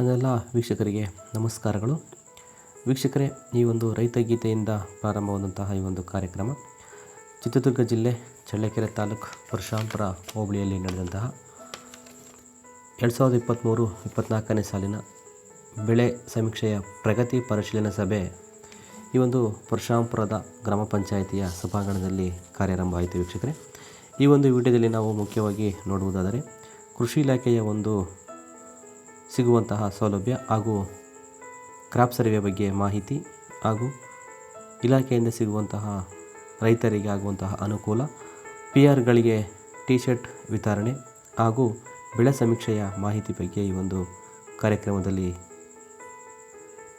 ನನ್ನೆಲ್ಲ ವೀಕ್ಷಕರಿಗೆ ನಮಸ್ಕಾರಗಳು. ವೀಕ್ಷಕರೇ, ಈ ಒಂದು ರೈತ ಗೀತೆಯಿಂದ ಪ್ರಾರಂಭವಾದಂತಹ ಈ ಒಂದು ಕಾರ್ಯಕ್ರಮ ಚಿತ್ರದುರ್ಗ ಜಿಲ್ಲೆ ಚಳ್ಳಕೆರೆ ತಾಲೂಕು ಪರಶುರಾಂಪುರ ಹೋಬಳಿಯಲ್ಲಿ ನಡೆದಂತಹ ಎರಡು ಸಾವಿರದ ಇಪ್ಪತ್ತ್ಮೂರು ಇಪ್ಪತ್ತ್ನಾಲ್ಕನೇ ಸಾಲಿನ ಬೆಳೆ ಸಮೀಕ್ಷೆಯ ಪ್ರಗತಿ ಪರಿಶೀಲನಾ ಸಭೆ ಈ ಒಂದು ಪರಶಾಂಪುರದ ಗ್ರಾಮ ಪಂಚಾಯಿತಿಯ ಸಭಾಂಗಣದಲ್ಲಿ ಕಾರ್ಯಾರಂಭ ಆಯಿತು ವೀಕ್ಷಕರೇ. ಈ ಒಂದು ವಿಡಿಯೋದಲ್ಲಿ ನಾವು ಮುಖ್ಯವಾಗಿ ನೋಡುವುದಾದರೆ ಕೃಷಿ ಇಲಾಖೆಯ ಒಂದು ಸಿಗುವಂತಹ ಸೌಲಭ್ಯ ಹಾಗೂ ಕ್ರಾಪ್ ಸರ್ವೆ ಬಗ್ಗೆ ಮಾಹಿತಿ ಹಾಗೂ ಇಲಾಖೆಯಿಂದ ಸಿಗುವಂತಹ ರೈತರಿಗೆ ಆಗುವಂತಹ ಅನುಕೂಲ ಪಿ ಆರ್ಗಳಿಗೆ ಟಿ ಶರ್ಟ್ ವಿತರಣೆ ಹಾಗೂ ಬೆಳೆ ಸಮೀಕ್ಷೆಯ ಮಾಹಿತಿ ಬಗ್ಗೆ ಈ ಒಂದು ಕಾರ್ಯಕ್ರಮದಲ್ಲಿ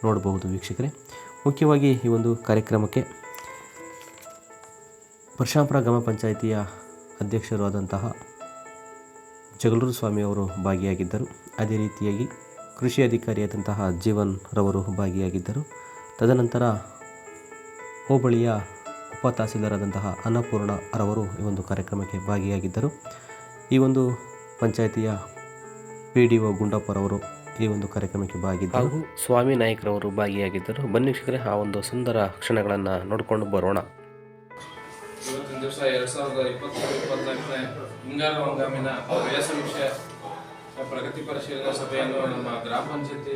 ನೋಡಬಹುದು ವೀಕ್ಷಕರೇ. ಮುಖ್ಯವಾಗಿ ಈ ಒಂದು ಕಾರ್ಯಕ್ರಮಕ್ಕೆ ಪರಶಾಂಪುರ ಗ್ರಾಮ ಪಂಚಾಯಿತಿಯ ಅಧ್ಯಕ್ಷರು ಆದಂತಹ ಜಗಳೂರು ಸ್ವಾಮಿ ಅವರು ಭಾಗಿಯಾಗಿದ್ದರು. ಅದೇ ರೀತಿಯಾಗಿ ಕೃಷಿ ಅಧಿಕಾರಿಯಾದಂತಹ ಜೀವನ್ ರವರು ಭಾಗಿಯಾಗಿದ್ದರು. ತದನಂತರ ಹೋಬಳಿಯ ಉಪ ತಹಸೀಲ್ದಾರಾದಂತಹ ಅನ್ನಪೂರ್ಣ ರವರು ಈ ಒಂದು ಕಾರ್ಯಕ್ರಮಕ್ಕೆ ಭಾಗಿಯಾಗಿದ್ದರು. ಈ ಒಂದು ಪಂಚಾಯಿತಿಯ ಪಿ ಡಿ ಒ ಗುಂಡಪ್ಪರವರು ಈ ಒಂದು ಕಾರ್ಯಕ್ರಮಕ್ಕೆ ಭಾಗಿದ್ದರು. ಹಾಗೂ ಸ್ವಾಮಿ ನಾಯಕರವರು ಭಾಗಿಯಾಗಿದ್ದರು. ಬನ್ನಿ ವೀಕ್ಷಕರೇ ಆ ಒಂದು ಸುಂದರ ಕ್ಷಣಗಳನ್ನು ನೋಡಿಕೊಂಡು ಬರೋಣ. ಇವತ್ತಿನ ದಿವಸ ಎರಡು ಸಾವಿರದ ಇಪ್ಪತ್ಮೂರು ಇಪ್ಪತ್ನಾಲ್ಕನೇ ಹಿಂಗಾರು ಹಂಗಾಮಿನ ವ್ಯಯ ಸಮೀಕ್ಷೆ ಪ್ರಗತಿ ಪರಿಶೀಲನಾ ಸಭೆಯನ್ನು ನಮ್ಮ ಗ್ರಾಮ ಪಂಚಾಯತಿ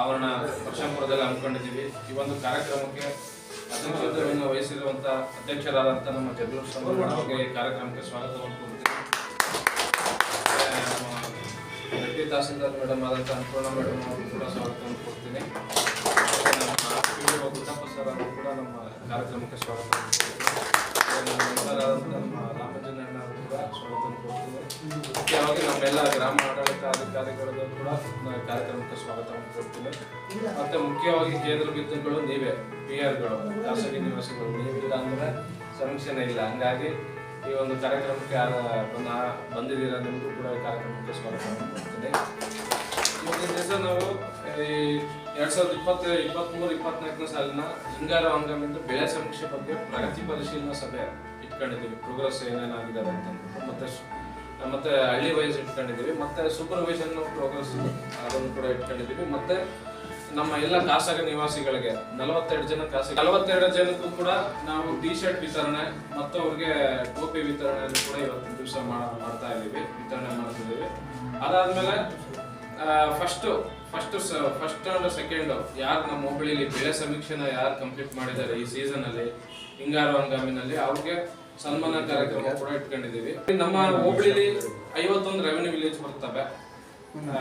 ಆವರಣ ವರ್ಷಪುರದಲ್ಲಿ ಹಮ್ಮಿಕೊಂಡಿದ್ದೀವಿ. ಈ ಒಂದು ಕಾರ್ಯಕ್ರಮಕ್ಕೆ ಅಧ್ಯಕ್ಷತೆಯನ್ನು ವಹಿಸಿರುವಂಥ ಅಧ್ಯಕ್ಷರಾದಂಥ ನಮ್ಮ ಜಗದೀಶ್ ಅವರಿಗೆ ಈ ಕಾರ್ಯಕ್ರಮಕ್ಕೆ ಸ್ವಾಗತವನ್ನು ಕೊಡ್ತೀನಿ ನಮ್ಮ ತಹಸೀಲ್ದಾರ್ ಮೇಡಮ್ ಆದಂಥ ಅನ್ನಪೂರ್ಣ ಮೇಡಮ್ ಅವರು ಕೂಡ ಸ್ವಾಗತವನ್ನು ಕೊಡ್ತೀನಿ ನಮ್ಮ ಗುತ್ತಪ್ಪ ಸರ್ ಅವರು ಕೂಡ ನಮ್ಮ ಕಾರ್ಯಕ್ರಮಕ್ಕೆ ಸ್ವಾಗತ ನಮ್ಮ ಮುಖ್ಯವಾಗಿ ನಮ್ಮೆಲ್ಲ ಗ್ರಾಮ ಆಡಳಿತ ಅಧಿಕಾರಿಗಳಿಗೂ ಕೂಡ ಕಾರ್ಯಕ್ರಮಕ್ಕೆ ಸ್ವಾಗತವನ್ನು ಕೊಡ್ತೀನಿ ಮತ್ತೆ ಮುಖ್ಯವಾಗಿ ಕೇಂದ್ರ ಬಿಂದುಗಳು ನೀವೇ ಪಿ ಆರ್ಗಳು ಖಾಸಗಿ ನಿವಾಸಿಗಳು. ನೀವಿಲ್ಲ ಅಂದ್ರೆ ಸಮೀಕ್ಷೆನೇ ಇಲ್ಲ. ಹಂಗಾಗಿ ಈ ಒಂದು ಕಾರ್ಯಕ್ರಮಕ್ಕೆ ಬಂದಿದ್ದೀರಾ ನಿಮಗೂ ಕೂಡ ಈ ಕಾರ್ಯಕ್ರಮಕ್ಕೆ ಸ್ವಾಗತವನ್ನು ಕೊಡ್ತೀನಿ ಇವತ್ತಿನ ದಿವಸ ನಾವು ಈ ಎರಡ್ ಸಾವಿರದ ಇಪ್ಪತ್ತು ಇಪ್ಪತ್ತ್ಮೂರು ಇಪ್ಪತ್ನಾಲ್ಕನೇ ಸಾಲಿನ ಹಿಂಗಾರ ಹಂಗಾಮಿಂದ ಬೆಳೆ ಸಮೀಕ್ಷೆ ಬಗ್ಗೆ ಪ್ರಗತಿ ಪರಿಶೀಲನಾ ಸಭೆ ಇಟ್ಕೊಂಡಿದ್ದೀವಿ. ಪ್ರೋಗ್ರೆಸ್ ಏನೇನಾಗಿದ್ದಾವೆ ಅಂತ ಅಂದ್ಬಿಟ್ಟು. ಮತ್ತೆ ಮತ್ತೆ ಹಳ್ಳಿ ವೈಸ್ ಇಟ್ಕೊಂಡಿದ್ದೀವಿ. ಮತ್ತೆ ಸೂಪರ್ವೈಸನ್ ಪ್ರೋಗ್ರೆಸ್ ಅದನ್ನು ಕೂಡ ಇಟ್ಕೊಂಡಿದ್ದೀವಿ. ಮತ್ತೆ ನಮ್ಮ ಎಲ್ಲ ಖಾಸಗಿ ನಿವಾಸಿಗಳಿಗೆ, ನಲವತ್ತೆರಡು ಜನ ಖಾಸಗಿ, ನಲವತ್ತೆರಡು ಜನಕ್ಕೂ ಕೂಡ ನಾವು ಟಿ ಶರ್ಟ್ ವಿತರಣೆ ಮತ್ತು ಅವ್ರಿಗೆ ಟೋಪಿ ವಿತರಣೆಯನ್ನು ಕೂಡ ಇವತ್ತಿನ ದಿವಸ ಮಾಡ್ತಾ ಇದ್ದೀವಿ. ವಿತರಣೆ ಮಾಡ್ತಿದ್ದೀವಿ ಅದಾದ್ಮೇಲೆ first first first and second ಯಾರು ನಮ್ಮ ಹೋಬಳಿಲಿ ಬೆಳೆ ಸಮೀಕ್ಷೆನ ಯಾರು ಕಂಪ್ಲೀಟ್ ಮಾಡಿದ್ದಾರೆ ಈ ಸೀಸನ್ ಅಲ್ಲಿ, ಹಿಂಗಾರು ಹಂಗಾಮಿನಲ್ಲಿ ಅವ್ರಿಗೆ ಸನ್ಮಾನ ಕಾರ್ಯಕ್ರಮ ಕೂಡ ಇಟ್ಕೊಂಡಿದೀವಿ ನಮ್ಮ ಹೋಬಳಿಲಿ ಐವತ್ತೊಂದು ರೆವೆನ್ಯೂ ವಿಲೇಜ್ ಬರ್ತವೆ.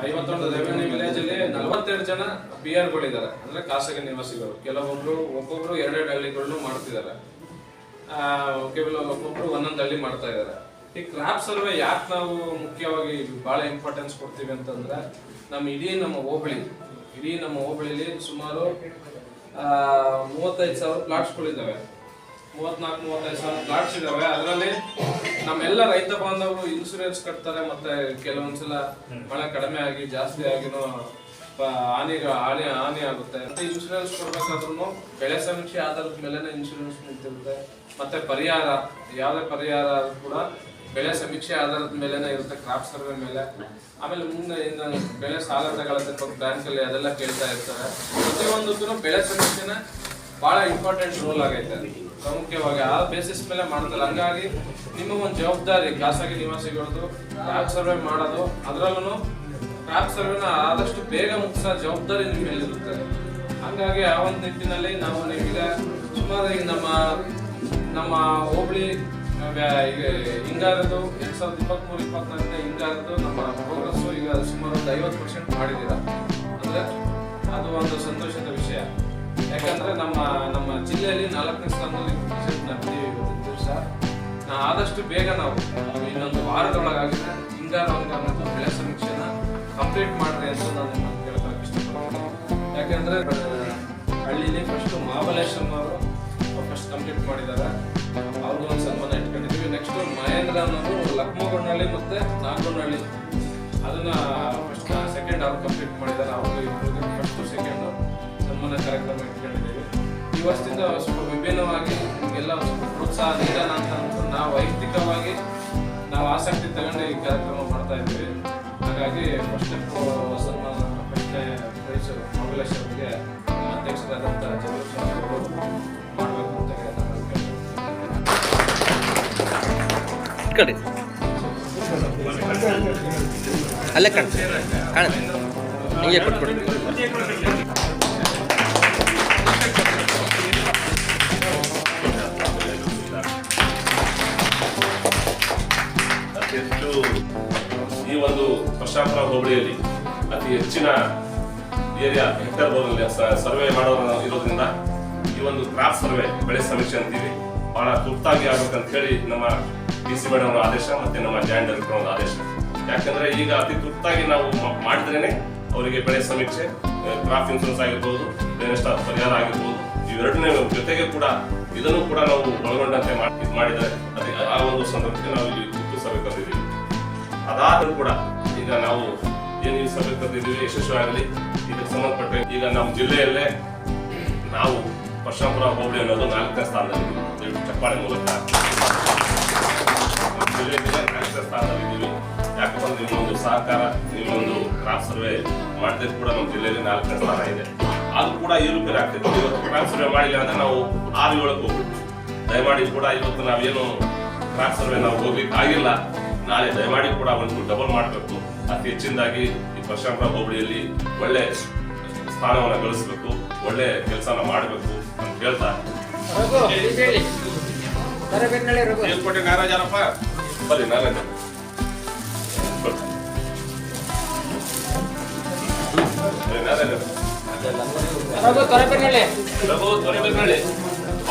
ಐವತ್ತೊಂದು ರೆವೆನ್ಯೂ ವಿಲೇಜ್ ಅಲ್ಲಿ ನಲವತ್ತೆರಡು ಜನ ಬಿ ಆರ್ ಗಳಿದ್ದಾರೆ ಅಂದ್ರೆ ಖಾಸಗಿ ನಿವಾಸಿಗಳು. ಕೆಲವೊಬ್ರು ಒಬ್ಬೊಬ್ರು ಎರಡೆರಡು ಹಳ್ಳಿಗಳನ್ನು ಮಾಡ್ತಿದ್ದಾರೆ. ಒಬ್ಬೊಬ್ರು ಒಂದೊಂದು ಹಳ್ಳಿ ಮಾಡ್ತಾ ಇದ್ದಾರೆ. ಈ ಕ್ರಾಪ್ ಸರ್ವೆ ಯಾಕೆ ನಾವು ಮುಖ್ಯವಾಗಿ ಬಹಳ ಇಂಪಾರ್ಟೆನ್ಸ್ ಕೊಡ್ತೀವಿ ಅಂತಂದ್ರೆ, ನಮ್ಮ ಇಡೀ ನಮ್ಮ ಹೋಬಳಿ, ಇಡೀ ನಮ್ಮ ಹೋಬಳಿಲಿ ಸುಮಾರು ಮೂವತ್ತೈದು ಸಾವಿರ ಪ್ಲಾಟ್ಸ್ಗಳಿದ್ದಾವೆ ಮೂವತ್ನಾಲ್ಕು, ಮೂವತ್ತೈದು ಸಾವಿರ ಪ್ಲಾಟ್ಸ್ ಇದಾವೆ ಅದರಲ್ಲಿ ನಮ್ಮೆಲ್ಲ ರೈತ ಬಾಂಧವರು ಇನ್ಸೂರೆನ್ಸ್ ಕಟ್ತಾರೆ ಮತ್ತೆ ಕೆಲವೊಂದ್ಸಲ ಮಳೆ ಕಡಿಮೆ ಆಗಿ ಜಾಸ್ತಿ ಆಗಿನೂ ಹಾನಿ ಹಾನಿ ಹಾನಿ ಆಗುತ್ತೆ. ಮತ್ತೆ ಇನ್ಶೂರೆನ್ಸ್ ಕೊಡ್ಬೇಕಾದ್ರು ಬೆಳೆ ಸಮೀಕ್ಷೆ ಆಧಾರದ ಮೇಲೆ ಇನ್ಶೂರೆನ್ಸ್ ನಿಂತಿರುತ್ತೆ. ಮತ್ತೆ ಪರಿಹಾರ, ಯಾವುದೇ ಪರಿಹಾರ ಕೂಡ ಬೆಳೆ ಸಮೀಕ್ಷೆ ಆಧಾರದ ಮೇಲೆ ಇರುತ್ತೆ ಕ್ರಾಪ್ ಸರ್ವೆ ಮೇಲೆ. ಆಮೇಲೆ ಮುಂದೆ ಇನ್ನು ಬೆಳೆ ಸಾಲ ತಗೊಳ್ಳೋದಕ್ಕೆ ಬ್ಯಾಂಕ್ ಅಲ್ಲಿ ಅದೆಲ್ಲ ಕೇಳ್ತಾ ಇರ್ತಾರೆ. ಪ್ರತಿಯೊಂದಕ್ಕೂ ಬೆಳೆ ಸಮೀಕ್ಷೆನ ಬಹಳ ಇಂಪಾರ್ಟೆಂಟ್ ರೋಲ್ ಆಗೈತೆ ಪ್ರಾಮುಖ್ಯವಾಗಿ ಆ ಬೇಸಿಸ್ ಮೇಲೆ ಮಾಡ್ತಾರೆ ಹಂಗಾಗಿ ನಿಮ್ಮ ಒಂದು ಜವಾಬ್ದಾರಿ ಖಾಸಗಿ ನಿವಾಸಿಗಳದ್ದು ಟ್ರಾಪ್ ಸರ್ವೆ ಮಾಡೋದು ಅದರಲ್ಲೂ ಟ್ರಾಪ್ ಸರ್ವೆನ ಆದಷ್ಟು ಬೇಗ ಮುಗಿಸೋ ಜವಾಬ್ದಾರಿ ನಿಮ್ಮ ಮೇಲಿರುತ್ತೆ ಹಂಗಾಗಿ ಆ ಒಂದು ನಿಟ್ಟಿನಲ್ಲಿ ನಾವು ನಿಮಗೆ ಸುಮಾರು ಈಗ ನಮ್ಮ ನಮ್ಮ ಹೋಬಳಿ ಹಿಂಗಾರದು ಎರಡ್ ಸಾವಿರದ ಇಪ್ಪತ್ಮೂರು, ಇಪ್ಪತ್ನಾಲ್ಕನೇ ಹಿಂಗಾರದು ನಮ್ಮ ಪ್ರೋಗ್ರೆಸ್ಸು ಈಗ ಸುಮಾರು ಒಂದು ಐವತ್ತು ಪರ್ಸೆಂಟ್ ಮಾಡಿದ್ದೀರ. ಅಂದರೆ ಅದು ಒಂದು ಸಂತೋಷದ ವಿಷಯ. ಯಾಕಂದ್ರೆ ನಮ್ಮ ನಮ್ಮ ಜಿಲ್ಲೆಯಲ್ಲಿ ನಾಲ್ಕನೇ ಸ್ಥಾನದಲ್ಲಿ ದಿವಸ ಆದಷ್ಟು ಬೇಗ ನಾವು ಇನ್ನೊಂದು ವಾರದೊಳಗಾಗಿದೆ ಹಿಂಗಾರು ಬೆಳೆ ಸಮೀಕ್ಷೆನ ಕಂಪ್ಲೀಟ್ ಮಾಡ್ರಿ ಅಂತ ನಾನು ನಿಮ್ಮನ್ನ ಕೇಳ್ಕೊಳಕ್ ಇಷ್ಟಪಡ್ತೀನಿ. ಯಾಕಂದ್ರೆ ಹಳ್ಳಿಲಿ ಫಸ್ಟ್ ಮಹಾಬಲೇಶ್ವರ ಅವರು ಫಸ್ಟ್ ಕಂಪ್ಲೀಟ್ ಮಾಡಿದ್ದಾರೆ ಅವ್ರಿಗೂ ಒಂದು ಸನ್ಮಾನ ಇಟ್ಕೊಂಡಿದ್ದೀವಿ ನೆಕ್ಸ್ಟ್ ಮಹೇಂದ್ರ ಅನ್ನೋದು ಲಕ್ಮಗೊಂಡಳ್ಳಿ ಮತ್ತೆ ನಾಗಗೊಂಡಳ್ಳಿ ಅದನ್ನ ಫಸ್ಟ್ ಸೆಕೆಂಡ್ ಅವ್ರು ಕಂಪ್ಲೀಟ್ ಮಾಡಿದ್ದಾರೆ ಅವರು ಫಸ್ಟ್ ಸೆಕೆಂಡ್ ಸನ್ಮಾನ ಕಾರ್ಯಕ್ರಮ ಇಟ್ಕೊಂಡಿದ್ದೀವಿ. ಈ ವರ್ಷದಿಂದ ಸ್ವಲ್ಪ ವಿಭಿನ್ನವಾಗಿ ನಿಮಗೆಲ್ಲ ಸ್ವಲ್ಪ ಪ್ರೋತ್ಸಾಹ ನೀಡೋಣ ಅಂತ ಅಂದ್ಕೊಂಡು ನಾವು ವೈಯಕ್ತಿಕವಾಗಿ ನಾವು ಆಸಕ್ತಿ ತಗೊಂಡು ಈ ಕಾರ್ಯಕ್ರಮ ಮಾಡ್ತಾ ಇದ್ದೀವಿ. ಹಾಗಾಗಿ ಫಸ್ಟ್ ಸನ್ಮಾನ ಫಸ್ಟ್ ಪ್ರೈಸ್ ಮೊಬೈಲೇಶ್ವರಿಗೆ ನಮ್ಮ ಅಧ್ಯಕ್ಷರಾದಂಥ ಜಗದೀಶ್ ಮಾಡಬೇಕು ಅಂತ. ಕಡೆ ಅಲ್ಲೇ ಕಾಣ್ತೀನಿ ಕಾಣುತ್ತೆ ಹಿಂಗೆ ಕೊಟ್ಬಿಡಿ. ಹೆಚ್ಚು ಈ ಒಂದು ಪ್ರಶಾಂತರ ಹೋಬಳಿಯಲ್ಲಿ ಅತಿ ಹೆಚ್ಚಿನ ಏರಿಯಾ ಹೆಕ್ಟರ್ ಬೋರ್ನಲ್ಲಿ ಸರ್ವೆ ಮಾಡೋರು ಇರೋದ್ರಿಂದ ಈ ಒಂದು ಕ್ರಾಪ್ ಸರ್ವೆ ಬೆಳೆ ಸಮೀಕ್ಷೆ ಅಂತೀವಿ. ಬಹಳ ತುರ್ತಾಗಿ ಆಗ್ಬೇಕಂತ ಹೇಳಿ ನಮ್ಮ ಡಿ ಸಿ ಮೇಡಮ್ ಅವರ ಆದೇಶ ಮತ್ತೆ ನಮ್ಮ ಜಾಯಿಂಟ್ ಡೈರೆಕ್ಟರ್ ಅವರ ಆದೇಶ. ಯಾಕಂದ್ರೆ ಈಗ ಅತಿ ತುರ್ತಾಗಿ ನಾವು ಮಾಡಿದ್ರೇನೆ ಅವರಿಗೆ ಬೆಳೆ ಸಮೀಕ್ಷೆ ಕ್ರಾಪ್ ಇನ್ಸೂರೆನ್ಸ್ ಆಗಿರ್ಬೋದು ಬೆಳೆ ಪರಿಹಾರ ಆಗಿರ್ಬೋದು ಇವೆರಡನೇ ಜೊತೆಗೆ ಕೂಡ ಇದನ್ನು ಕೂಡ ನಾವು ಒಳಗೊಂಡಂತೆ ಮಾಡಿದರೆ ಅದೇ ಆ ಒಂದು ಸಂದರ್ಭಕ್ಕೆ ನಾವು ಇಲ್ಲಿ ಸಭೆ ಕರೆದಿದ್ದೀವಿ. ಅದಾದರೂ ಕೂಡ ಈಗ ನಾವು ಏನು ಈ ಸಭೆ ಕರೆದಿದ್ದೀವಿ, ಯಶಸ್ವಿಯಾಗಲಿ. ಇದಕ್ಕೆ ಸಂಬಂಧಪಟ್ಟ ಈಗ ನಮ್ಮ ಜಿಲ್ಲೆಯಲ್ಲೇ ನಾವು ಪರಶುರಾಮಪುರ ಹೋಬಳಿ ಅನ್ನೋದು ನಾಲ್ಕನೇ ಸ್ಥಾನದಲ್ಲಿ ಚಪ್ಪಾಳೆ ಮೂಲಕ. ಜಿಲ್ಲೆಯಲ್ಲೇ ನಾಲ್ಕನೇ ಸ್ಥಾನದಲ್ಲಿದ್ದೀವಿ. ಯಾಕಪ್ಪ ಅಂದ್ರೆ ನಿಮ್ಮೊಂದು ಸಹಕಾರ ನಿಮ್ಮೊಂದು ಕ್ರಾಪ್ ಸರ್ವೆ ಮಾಡಿದ್ರೆ ಕೂಡ ನಮ್ಮ ಜಿಲ್ಲೆಯಲ್ಲಿ ನಾಲ್ಕನೇ ಸ್ಥಾನ ಇದೆ. ಅದು ಕೂಡ ಏರುಪೇರು ಆಗ್ತಿತ್ತು ಇವತ್ತು ಕ್ರಾಪ್ ಸರ್ವೆ ಮಾಡಿಲ್ಲ ಅಂದ್ರೆ ನಾವು ಆರು ಏಳಕ್ಕೆ ಹೋಗ್ಬಿಟ್ಟು ದಯಮಾಡಿ ಕೂಡ ಇವತ್ತು ನಾವೇನು ಕ್ರಾಪ್ ಸರ್ವೆ ನಾವು ಹೋಗ್ಲಿಕ್ಕೆ ಆಗಿಲ್ಲ. ನಾಳೆ ದಯಮಾಡಿ ಕೂಡ ಒಂದು ಡಬಲ್ ಮಾಡಬೇಕು. ಅತಿ ಹೆಚ್ಚಿನದಾಗಿ ಈ ಪರಶುರಾಮಪುರ ಹೋಬಳಿಯಲ್ಲಿ ಒಳ್ಳೆ ಸ್ಥಾನವನ್ನು ಗಳಿಸಬೇಕು ಒಳ್ಳೆ ಕೆಲಸನ ಮಾಡಬೇಕು ಅಂತ ಹೇಳ್ತಾ. ಮೇಲ್ಕೋಟೆ ನಾರಾಜನಪ್ಪ ಬನ್ನಿ ರಘು ತೊರೆಬೆನ್ನಳ್ಳಿ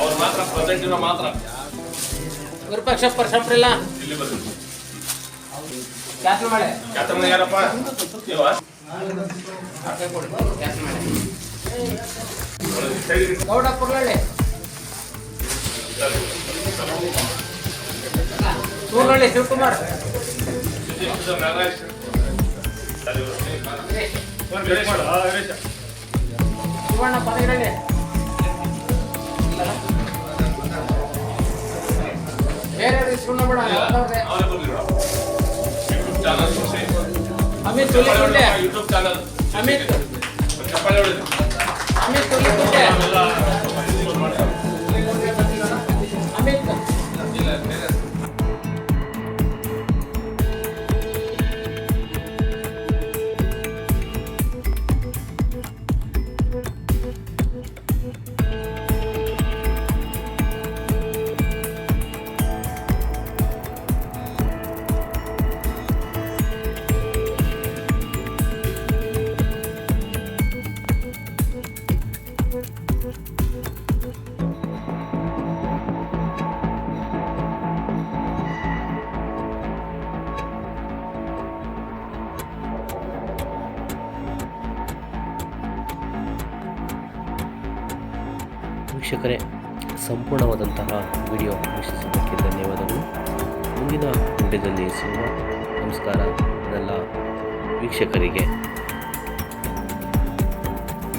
ಅವ್ರು ಮಾತ್ರ ಪ್ರೆಸೆಂಟ್ ಇರೋ ಮಾತ್ರ. ವಿರೂಪಾಕ್ಷ ಪರಶಂಪ್ರಿಲ್ಲ ಇಲ್ಲಿ ಬರ್ರಿ ಕ್ಯಾನ್ಸಲ್ ಮಾಡಿ ಯಾತಮ್ಮ ಯಾರಪ್ಪ? ಗೌಡ ಕುರ್ಲಳ್ಳಿ ಸೂರ್ನಳ್ಳಿ ಶಿವಕುಮಾರ್. ನಾಗರಾಜ್ ಪದಗಳಲ್ಲಿ ಶಿವಣ್ಣ ಅಮಿತ್ ತುಲಿಗುಂಡೆ ಯೂಟ್ಯೂಬ್ ಚಾನಲ್ ಅಮಿತ್ ಚಪ್ಪಾಳೆ ಹೊಡೆದು ಅಮಿತ್ ತುಲಿಗುಂಡೆ ವೀಕ್ಷಕರೇ ಸಂಪೂರ್ಣವಾದಂತಹ ವಿಡಿಯೋ ವೀಕ್ಷಿಸಿದ್ದಕ್ಕೆ ಧನ್ಯವಾದಗಳು. ಮುಂದಿನ ವಿಡಿಯೋದಲ್ಲಿ ಸಿಗುವ ನಮಸ್ಕಾರ. ಎಲ್ಲ ವೀಕ್ಷಕರಿಗೆ